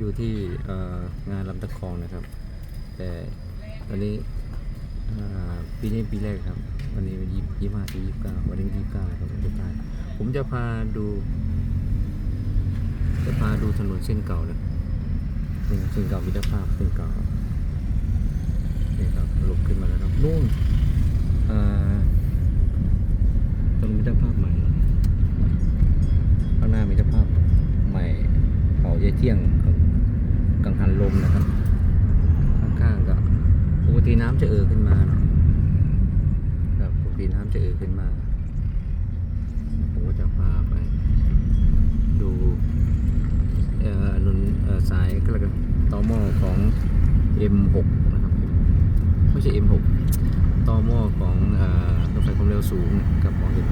อยู่ที่งานลำตะคองนะครับ แต่ตอนนี้ปีนี้ปีแรกครับ วันนี้ยี่ยี่ห้าที่ยี่สิบเก้าวันนี้ยี่สิบเก้าครับวันที่เก้าผมจะพาดู จะพาดูถนนเส้นเก่านะนี่เส้นเก่ามิตรภาพเส้นเก่านี่ครับลบขึ้นมาแล้วครับนู่นอ่าตรงมิตรภาพใหม่ข้างหน้ามิตรภาพใหม่เขาเยายเที่ยงหันลมนะครับ ข้างๆก็ปกติน้ำ จะเอ่อขึ้นมาเนาะครับปกติน้ำจะเอ่อขึ้นมา ผมก็จะพาไป ดูเอ่อถนนเอ่อสายก็แล้วกันตอหม้อของ M6 นะครับ ไม่ใช่ M6 ตอหม้อของเอ่อรถไฟความเร็วสูงกับมองเห็น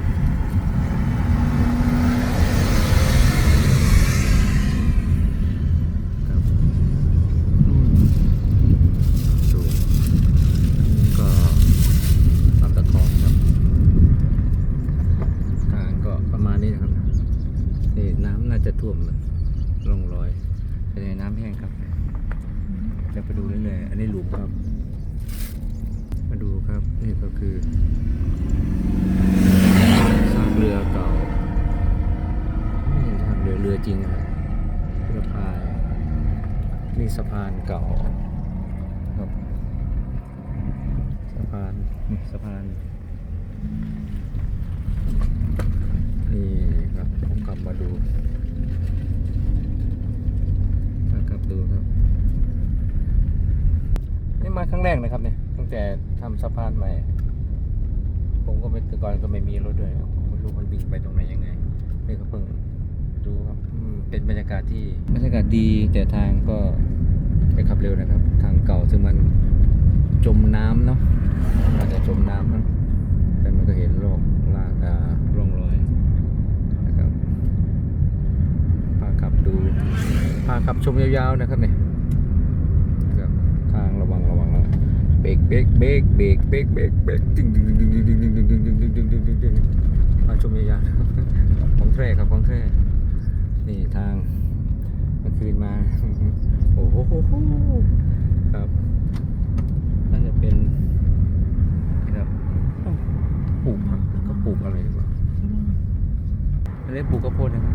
ครับอืมสูงก็ลำตะคองครับ ทางก็ประมาณนี้นะครับ นี่น้ำน่าจะ ท่วมลงรอยแต่ในน้ำแห้งครับเดี๋ยวไปดูเรื่อยๆอันนี้หลุมครับ มาดูครับนี่ก็คือซากเรือเก่าไม่เห็นทางเรือเรือจริงนะครับเรือพายนี่สะพานเก่าครับสะพานนี่สะพานนี่ครับผมกลับมาดูับดูครับ นี่มาครั้งแรกนะครับเนี่ยตั้งแต่ทำสะพานใหม่ ผมก็ไม่แต่ก่อนก็ไม่มีรถด้วยไม่รู้มันวิ่งไปตรงไหนยังไงนี่ก็เพิ่งดูครับอืมเป็นบรรยากาศที่บรรยากาศดีแต่ทางก็ไปขับเร็วนะครับ ทางเก่าซึ่งมันจมน้ำเนาะอาจจะจมน้ำนะแต่มันก็เห็นโลกลากอ่าร่องรอยนะครับพาขับ ดูพาขับชมยาวๆนะครับเนี่ยทางระวังระวังระวังเบรกเบรกเบรกเบรกเบรกเบรกเบรกดึงดึงดึงดึงดึงดึงดึงดึงดึงดึงดึงดึงดึงดึงมาชมยาวๆของแท้ครับของแท้นี่ทางเมื่อคืนมาโอ้โหครับน่าจะเป็นครับปลูกผักก็ปลูกอะไรหรือเปล่าอันนี้ปลูกข้าวโพดนะครับ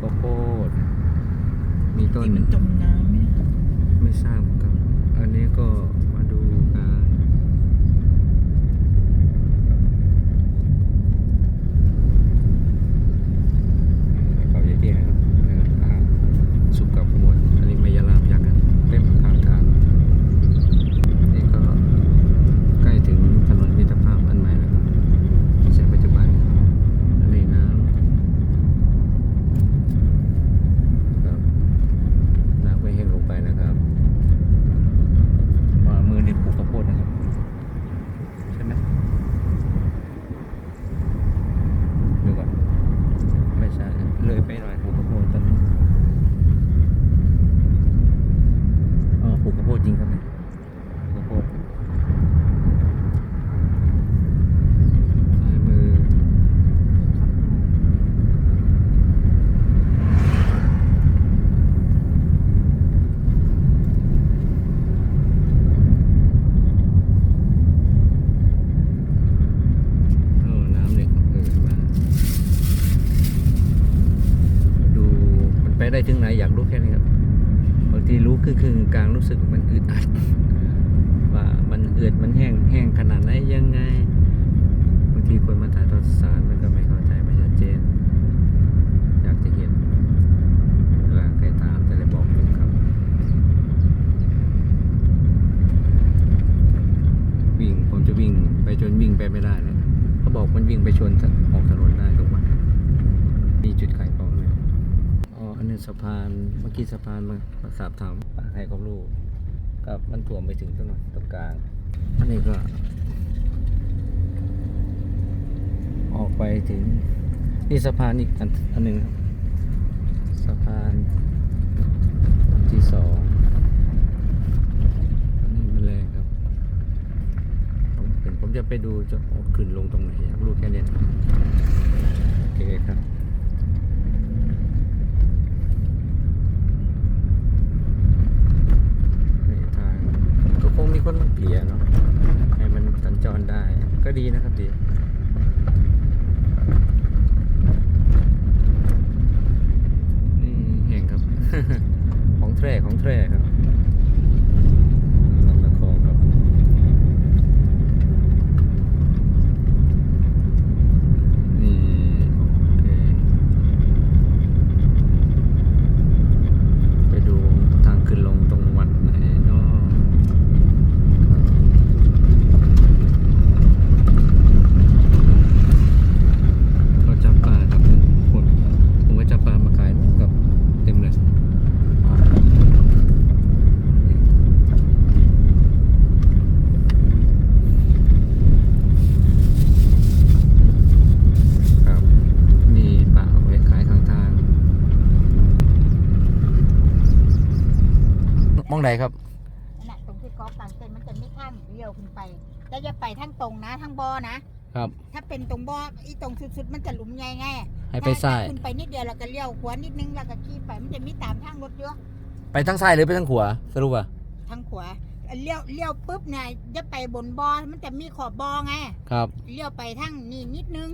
ข้าวโพดมีต้น ที่มันจมน้ำเนี่ยไม่ทราบครับ อันนี้ก็มาดูการเขาเยเตี้ยครับนะครับอาหารสุกกับขมวดอันนี้มายาลามยักษ์ครับเต็มข้างทาง นี่ก็ใกล้ถึงถนนมิตรภาพอันใหม่แล้วครับใช้ปัจจุบัน อันนี้น้ำครับน้ำก็แห้งลงไปนะครับ ขวามือนี่ปลูกข้าวโพดนะครับ ใช่ไหมดูก่อนไม่ใช่ เลยไปหน่อยปลูกข้าวโพดตอนนี้อ๋อปลูกข้าวโพดจริงครับเนี่ยปลูกข้าวโพดซ้ายมือ เออน้ำเนี่ยเออมา ดูมันไปได้ถึงไหนอยากรู้แค่นี้ครับบางทีรู้ครึ่งครึ่งๆ กลางรู้สึกมันอึดอัด ว่ามันเอือดมันแห้งแห้งขนาดไหนยังไงบางทีคนมาถ่ายทอดสารมันก็ไม่เข้าใจไม่ชัดเจน อยากจะเห็นเวลาใครถามจะได้บอกผมครับ วิ่งผมจะวิ่งไปจนวิ่งไปไม่ได้เลยเขาบอกมันวิ่งไปชนออกถนนได้ตรงวันมีจุดขายของเลยอ๋ออันนี้สะพานเมื่อกี้สะพานมาสาบถาม ให้ความรู้กับมันถ่วมไปถึงตรงนั้นตรงกลางอันนี้ก็ ออกไปถึงนี่สะพานอีกอันอันหนึ่งครับสะพานที่สองอันนี้มันแรงครับผมเห็นผมจะไปดูจะขึ้นลงตรงไหนอยากรู้แค่นี้โอเคครับ ดีนะครับดี นี่แห่งครับ ของแท้ของแท้ครับลำตะคองครับ นี่โอเค ไปดูทางขึ้นลงตรงวัดไหนเนาะก็จับปลาครับคนผมก็จับปลามาขายกับเต็มเลยอ่าครับ นี่ปลาเอาไว้ขายข้างทาง ม องไหนครับนั่นแหละตรงที่กอล์ฟกลางเต็นท์มันจะไม่ข้างเลี้ยวขึ้นไปแล้วจะไปทั้งตรงนะทั้งบอนะครับ ถ้าเป็นตรงบออีตรงสุดๆมันจะหลุมใหญ่ไงให้ไปซ้ายถ้ขึ้นไปนิดเดียวเราก็เลี้ยวขวานิดนึงแล้วก็ขี่ไปมันจะมีตามทางรถเยอะไปทางซ้ายหรือไปทางขวาสรุปอะทางขวาเลี้ยวเลี้ยวปุ๊บเนี่ยจะไปบนบอมันจะมีขอบบอไงครับเลี้ยวไปทางนี่นิดนึง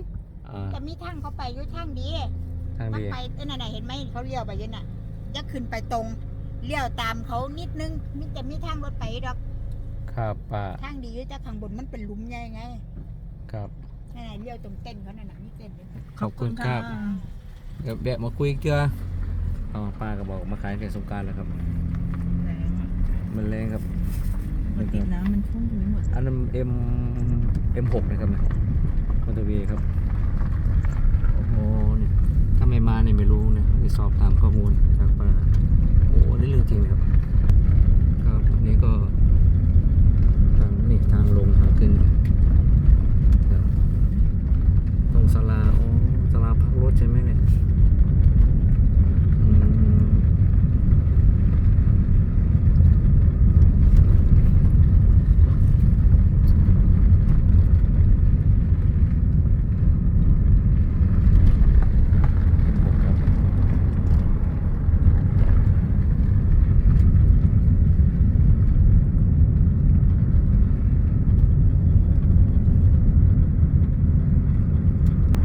อ่าจะมีทางเขาไปอยู่ทางดีทางมันดีไปเอ้ยนั่นน่ะเห็นไหมเขาเลี้ยวไปอยันน่ะจะขึ้นไปตรง เลี้ยวตามเขานิดนึงมันจะมีทางรถไปดอกครับป้าทางดีอยู่แต่ข้างบนมันเป็นหลุมใหญ่ไงครับ นั่นน่ะเลี้ยวตรงเต้นเขานั่นน่ะมีเต้นอยู่ขอบคุณครับ เดี๋ยวแบะมาคุยเกลืออ๋อป้าก็บอกมาขายแต่สงกรารแล้วครับมันแรงครับมันติดน้ำมันพุ่งไปหมดอันนั้นเอ็มเอ็มหกนะครับนะมอเตอร์เวย์ครับ โอ้โหนี่ถ้าไม่มาเนี่ยไม่รู้นะไปสอบถามข้อมูลจากป้าโอ้โหนี่เรื่องจริงนะครับ ครับอันนี้ก็ทางนี่ทางลงทางขึ้นครับตรงศาลาโอ้ศาลาพักรถใช่ไหมเนี่ยอืมผมครับ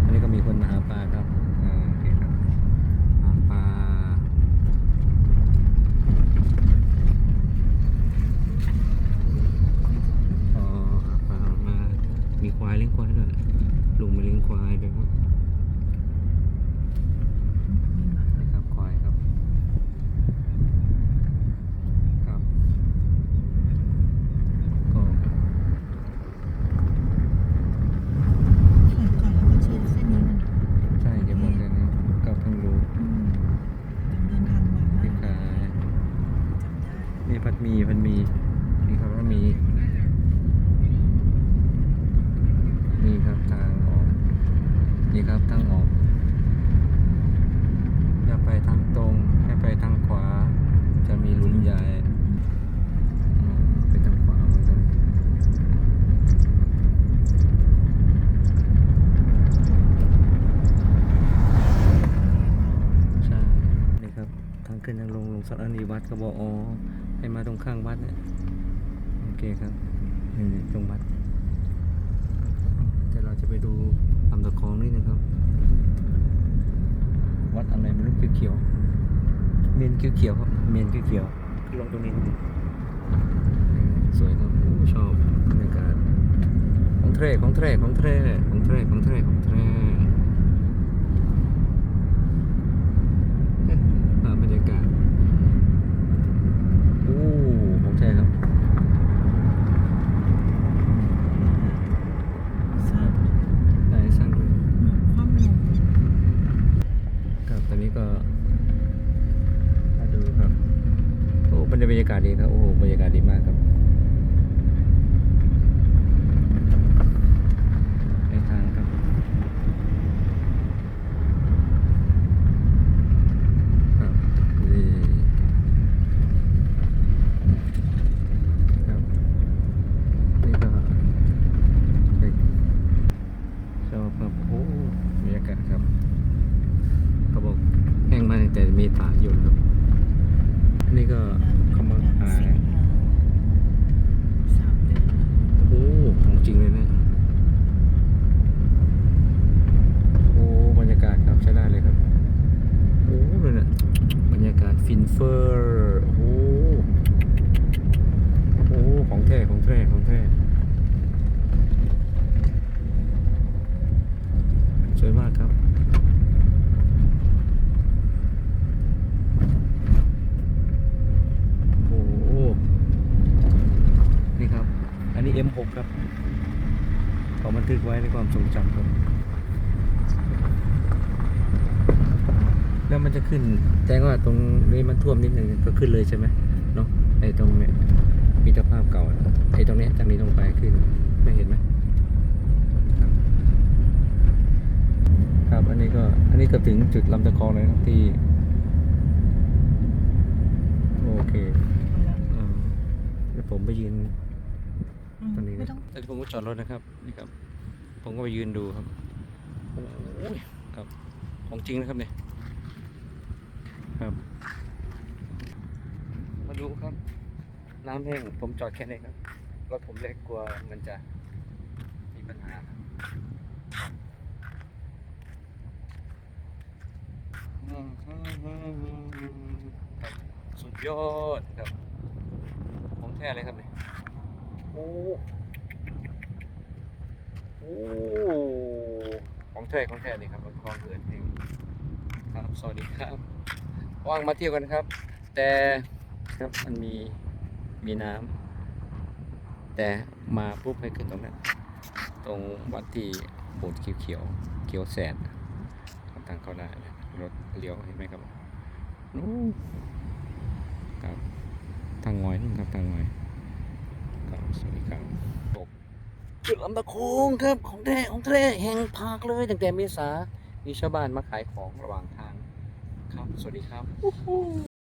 อันนี้ก็มีคนมาหาปลาครับอ่าโอเคครับ หาปลา อ๋อหาปลามา มีควายเลี้ยงควายด้วย ลุงมาเลี้ยงควายด้วยครับนี่ครับควายครับ ครับ ก็ ก่อนแล้วก็เชื่อเส้นนี้มัน ใช่เดี๋ยวบอกเลยนะก็เพิ่งรู้ อืมเดินทางไวมาก ที่ขาย จำได้ มีผัดหมีผัดหมีนี่ครับว่ามี นี่ครับทางออก นี่ครับทางออก อย่าไปทางตรง ให้ไปทางขวา จะมีหลุมใหญ่ไปทางขวาเหมือนกันใช่นี่ครับ ทางขึ้นทางลงลงสถานีวัดก็บอกอ๋อให้มาตรงข้างวัดเนี่ยโอเคครับนี่ตรงวัดเดี๋ยวเราจะไปดู ลำตะคองนิดนึงครับ วัดอะไรไม่รู้เขียวๆเมียนเขียวๆครับ เมียนเขียวๆลงตรงนี้สวยครับโอ้ชอบบรรยากาศของแท้ของแท้ของแท้ของแท้ของแท้ของแท้าบรรยากาศโอ้ของแท้ครับ สร้าง ได้สร้างด้วย เหมือนความลง ครับตอนนี้ก็มาดูครับ โอ้บรร ยากาศดีครับ โอ้โห บรรยากาศดีมากครับในทางครับ ครับนี่ครับ นี่ก็ชอบครับ โอ้บรรยากาศครับเขาบอกแห้งมากแต่มีตาอยู่ครับ นี่ก็กำลังหายโอ้ของจริงเลยเนี่ยโอ้บรรยากาศครับใช้ได้เลยครับโอ้เลยเนี่ยบรรยากาศฟินเฟอร์โอ้โอ้ของแท้ของแท้ของแท้ ทึกไว้ในความทรงจำครับแล้วมันจะขึ้นแจ้งว่าตรงนี้มันท่วมนิดนึงก็ขึ้นเลยใช่ไหมเนาะไอ้ตรงเนี้ยมีเจ้าภาพเก่าอะไอ้ตรงเนี้ยจากนี้ลงไปขึ้นไม่เห็นไหมครับครับอันนี้ก็อันนี้ก็ถึงจุดลำตะคองเลยครับที่โอเคอ่าเดี๋ยวผมไปยืนตอนนี้ไม่นะต้องแล้วผมก็จอดรถนะครับนี่ครับ ผมก็ไปยืนดูครับโอ้ยครับ ของจริงนะครับเนี่ยครับ มาดูครับ น้ำแห้งผมจอดแค่นี้ครับรถผมเล็กกลัวมันจะมีปัญหาครับอืมครับสุดยอดครับ ของแท้เลยครับเนี่ยโอ้ โอ้ของแท้ของแท้นี่ครับมันคลองเกิดเองครับสวัสดีครับว่างมาเที่ยวกันครับ แต่ครับมันมีมีน้ำแต่มาปุ๊บให้ขึ้นตรงนั้นตรงวัดที่โบสถ์เขียวเขียวเขียวแสนครับทางเข้าได้รถเลี้ยวเห็นไหมครับนู้นครับทางงอยนู่ครับทางงอยครับสวัสดีครับตก จุดลำตะโคงครับของแท้ของแท้แห่งภาคเลยตั้งแต่เมษามีชาวบ้านมาขายของระหว่างทางครับ สวัสดีครับ